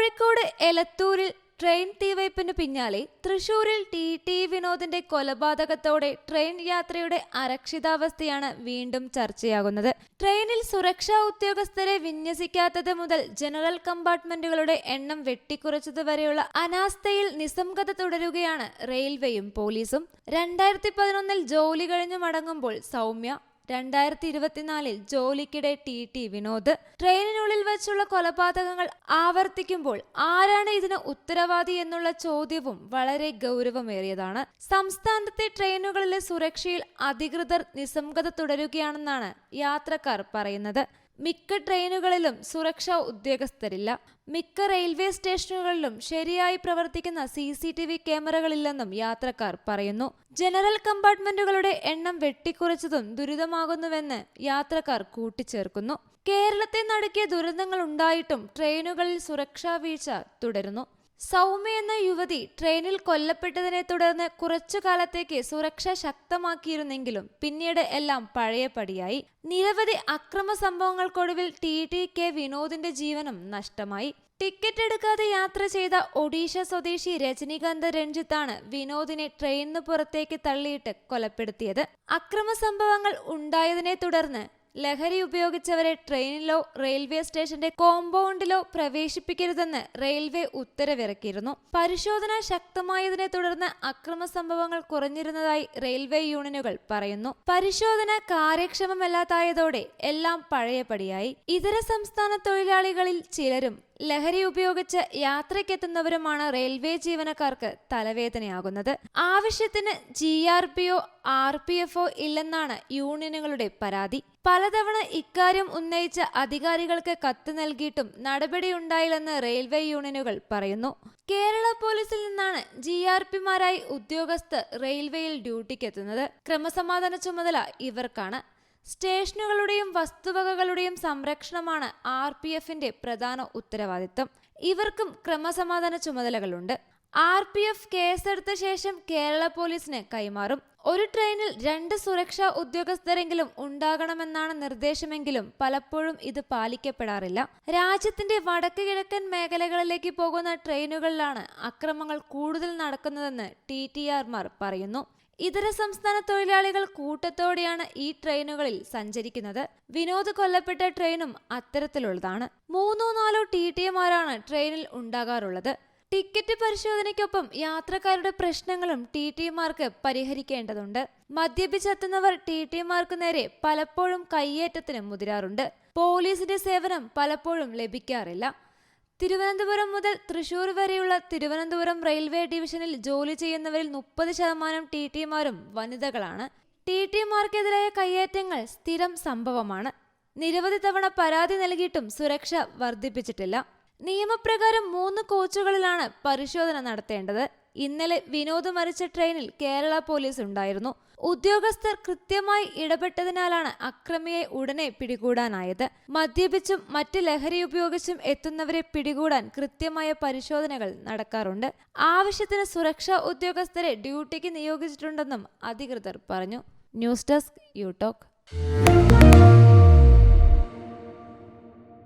Kozhikode എലത്തൂരിൽ train തീവയ്പ്പിന് പിന്നാലെ തൃശൂരിൽ T T വിനോദിന്റെ കൊലപാതകത്തോടെ ട്രെയിൻ യാത്രയുടെ അരക്ഷിതാവസ്ഥയാണ് വീണ്ടും ചർച്ചയാകുന്നത്. ട്രെയിനിൽ സുരക്ഷാ ഉദ്യോഗസ്ഥരെ വിന്യസിക്കാത്തത് മുതൽ ജനറൽ കമ്പാർട്ട്മെന്റുകളുടെ എണ്ണം വെട്ടിക്കുറച്ചതുവരെയുള്ള അനാസ്ഥയിൽ നിസ്സംഗത തുടരുകയാണ് റെയിൽവേയും പോലീസും. രണ്ടായിരത്തി പതിനൊന്നിൽ ജോലി കഴിഞ്ഞു മടങ്ങുമ്പോൾ സൗമ്യ രണ്ടായിരത്തി ഇരുപത്തിനാലിൽ ജോലിക്കിടെ ടി ടി വിനോദ്. ട്രെയിനിനുള്ളിൽ വെച്ചുള്ള കൊലപാതകങ്ങൾ ആവർത്തിക്കുമ്പോൾ ആരാണ് ഇതിന് ഉത്തരവാദി എന്നുള്ള ചോദ്യവും വളരെ ഗൗരവമേറിയതാണ്. സംസ്ഥാനത്തെ ട്രെയിനുകളിലെ സുരക്ഷയിൽ അധികൃതർ നിസ്സംഗത തുടരുകയാണെന്നാണ് യാത്രക്കാർ പറയുന്നത്. മിക്ക ട്രെയിനുകളിലും സുരക്ഷാ ഉദ്യോഗസ്ഥരില്ല. മിക്ക റെയിൽവേ സ്റ്റേഷനുകളിലും ശരിയായി പ്രവർത്തിക്കുന്ന സി സി ടി വി ക്യാമറകളില്ലെന്നും യാത്രക്കാർ പറയുന്നു. ജനറൽ കമ്പാർട്ട്മെന്റുകളുടെ എണ്ണം വെട്ടിക്കുറച്ചതും ദുരിതമാകുന്നുവെന്ന് യാത്രക്കാർ കൂട്ടിച്ചേർക്കുന്നു. കേരളത്തെ നടുക്കിയ ദുരന്തങ്ങൾ ഉണ്ടായിട്ടും ട്രെയിനുകളിൽ സുരക്ഷാ വീഴ്ച തുടരുന്നു. സൗമ്യ എന്ന യുവതി ട്രെയിനിൽ കൊല്ലപ്പെട്ടതിനെ തുടർന്ന് കുറച്ചു കാലത്തേക്ക് സുരക്ഷ ശക്തമാക്കിയിരുന്നെങ്കിലും പിന്നീട് എല്ലാം പഴയപടിയായി. നിരവധി അക്രമ സംഭവങ്ങൾക്കൊടുവിൽ ടി ടി കെ വിനോദിന്റെ ജീവനും നഷ്ടമായി. ടിക്കറ്റ് എടുക്കാതെ യാത്ര ചെയ്ത ഒഡീഷ സ്വദേശി രജനികാന്ത് രഞ്ജിത്താണ് വിനോദിനെ ട്രെയിനിന് പുറത്തേക്ക് തള്ളിയിട്ട് കൊലപ്പെടുത്തിയത്. അക്രമ സംഭവങ്ങൾ ഉണ്ടായതിനെ തുടർന്ന് ലഹരി ഉപയോഗിച്ചവരെ ട്രെയിനിലോ റെയിൽവേ സ്റ്റേഷന്റെ കോമ്പൗണ്ടിലോ പ്രവേശിപ്പിക്കരുതെന്ന് റെയിൽവേ ഉത്തരവിറക്കിയിരുന്നു. പരിശോധന ശക്തമായതിനെ തുടർന്ന് അക്രമ സംഭവങ്ങൾ കുറഞ്ഞിരുന്നതായി റെയിൽവേ യൂണിയനുകൾ പറയുന്നു. പരിശോധന കാര്യക്ഷമമല്ലാതായതോടെ എല്ലാം പഴയപടിയായി. ഇതര സംസ്ഥാന തൊഴിലാളികളിൽ ചിലരും ലഹരി ഉപയോഗിച്ച് യാത്രയ്ക്കെത്തുന്നവരുമാണ് റെയിൽവേ ജീവനക്കാർക്ക് തലവേദനയാകുന്നത്. ആവശ്യത്തിന് ജി ആർ പി ഒ ആർ പി എഫ് ഒ ഇല്ലെന്നാണ് യൂണിയനുകളുടെ പരാതി. പലതവണ ഇക്കാര്യം ഉന്നയിച്ച അധികാരികൾക്ക് കത്ത് നൽകിയിട്ടും നടപടിയുണ്ടായില്ലെന്ന് റെയിൽവേ യൂണിയനുകൾ പറയുന്നു. കേരള പോലീസിൽ നിന്നാണ് ജി ആർ പിമാരായി ഉദ്യോഗസ്ഥർ റെയിൽവേയിൽ ഡ്യൂട്ടിക്കെത്തുന്നത്. ക്രമസമാധാന ചുമതല ഇവർക്കാണ്. സ്റ്റേഷനുകളുടെയും വസ്തുവകകളുടെയും സംരക്ഷണമാണ് ആർ പി എഫിന്റെ പ്രധാന ഉത്തരവാദിത്തം. ഇവർക്കും ക്രമസമാധാന ചുമതലകളുണ്ട്. ആർ പി എഫ് കേസെടുത്ത ശേഷം കേരള പോലീസിന് കൈമാറും. ഒരു ട്രെയിനിൽ രണ്ട് സുരക്ഷാ ഉദ്യോഗസ്ഥരെങ്കിലും ഉണ്ടാകണമെന്നാണ് നിർദ്ദേശമെങ്കിലും പലപ്പോഴും ഇത് പാലിക്കപ്പെടാറില്ല. രാജ്യത്തിന്റെ വടക്ക് കിഴക്കൻ മേഖലകളിലേക്ക് പോകുന്ന ട്രെയിനുകളിലാണ് അക്രമങ്ങൾ കൂടുതൽ നടക്കുന്നതെന്ന് ടി ടി ആർമാർ പറയുന്നു. ഇതര സംസ്ഥാന തൊഴിലാളികൾ കൂട്ടത്തോടെയാണ് ഈ ട്രെയിനുകളിൽ സഞ്ചരിക്കുന്നത്. വിനോദ് കൊല്ലപ്പെട്ട ട്രെയിനും അത്തരത്തിലുള്ളതാണ്. മൂന്നോ നാലോ ടി ടി എമാരാണ് ട്രെയിനിൽ ഉണ്ടാകാറുള്ളത്. ടിക്കറ്റ് പരിശോധനയ്ക്കൊപ്പം യാത്രക്കാരുടെ പ്രശ്നങ്ങളും ടി ടിമാർക്ക് പരിഹരിക്കേണ്ടതുണ്ട്. മദ്യപിച്ചെത്തുന്നവർ ടി ടിമാർക്ക് നേരെ പലപ്പോഴും കയ്യേറ്റത്തിന് മുതിരാറുണ്ട്. പോലീസിന്റെ സേവനം പലപ്പോഴും ലഭിക്കാറില്ല. തിരുവനന്തപുരം മുതൽ തൃശൂർ വരെയുള്ള തിരുവനന്തപുരം റെയിൽവേ ഡിവിഷനിൽ ജോലി ചെയ്യുന്നവരിൽ മുപ്പത് ശതമാനം ടി ടിമാരും വനിതകളാണ്. ടി ടിമാർക്കെതിരായ കയ്യേറ്റങ്ങൾ സ്ഥിരം സംഭവമാണ്. നിരവധി തവണ പരാതി നൽകിയിട്ടും സുരക്ഷ വർദ്ധിപ്പിച്ചിട്ടില്ല. നിയമപ്രകാരം മൂന്ന് കോച്ചുകളിലാണ് പരിശോധന നടത്തേണ്ടത്. ഇന്നലെ വിനോദ് മരിച്ച ട്രെയിനിൽ കേരള പോലീസ് ഉണ്ടായിരുന്നു. ഉദ്യോഗസ്ഥർ കൃത്യമായി ഇടപെട്ടതിനാലാണ് അക്രമിയെ ഉടനെ പിടികൂടാനായത്. മദ്യപിച്ചും മറ്റ് ലഹരി ഉപയോഗിച്ചും എത്തുന്നവരെ പിടികൂടാൻ കൃത്യമായ പരിശോധനകൾ നടക്കാറുണ്ട്. ആവശ്യത്തിന് സുരക്ഷാ ഉദ്യോഗസ്ഥരെ ഡ്യൂട്ടിക്ക് നിയോഗിച്ചിട്ടുണ്ടെന്നും അധികൃതർ പറഞ്ഞു. News desk you talk